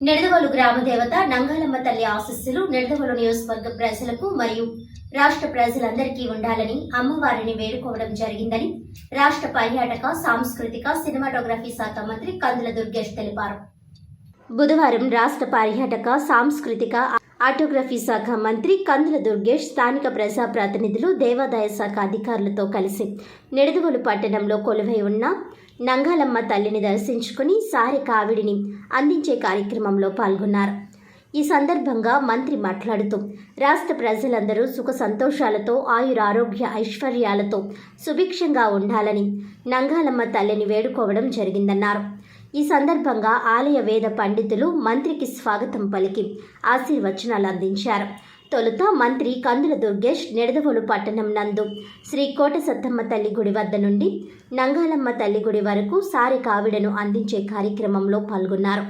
నిడదవోలు గ్రామ దేవత నంగాలమ్మ తల్లి ఆశస్సులు నిడదవోలు నియోజకవర్గ ప్రజలకు మరియు రాష్ట్ర ప్రజలందరికీ ఉండాలని అమ్మవారిని వేడుకోవడం జరిగిందని రాష్ట్ర పర్యాటక సాంస్కృతిక సినిమాటోగ్రఫీ శాఖ మంత్రి కందుల దుర్గేష్ తెలిపారు. బుధవారం రాష్ట్ర పర్యాటక సాంస్కృతిక ఆటోగ్రఫీ శాఖ మంత్రి కందుల దుర్గేష్ స్థానిక ప్రజా ప్రతినిధులు దేవాదాయ శాఖ అధికారులతో కలిసి నిడదవోలు పట్టణంలో కొలువై ఉన్న నంగాలమ్మ తల్లిని దర్శించుకుని సారె కావిడిని అందించే కార్యక్రమంలో పాల్గొన్నారు. ఈ సందర్భంగా మంత్రి మాట్లాడుతూ రాష్ట్ర ప్రజలందరూ సుఖ సంతోషాలతో ఆయురారోగ్య ఐశ్వర్యాలతో సుభిక్షంగా ఉండాలని నంగాలమ్మ తల్లిని వేడుకోవడం జరిగిందన్నారు. ఈ సందర్భంగా ఆలయ వేద పండితులు మంత్రికి స్వాగతం పలికి ఆశీర్వచనాలు అందించారు. తొలుత మంత్రి కందుల దుర్గేష్ నిడదవోలు పట్టణం నందు శ్రీ కోట సత్తమ్మ తల్లి గుడి వద్ద నుండి నంగాలమ్మ తల్లి గుడి వరకు సారి కావిడను అందించే కార్యక్రమంలో పాల్గొన్నారు.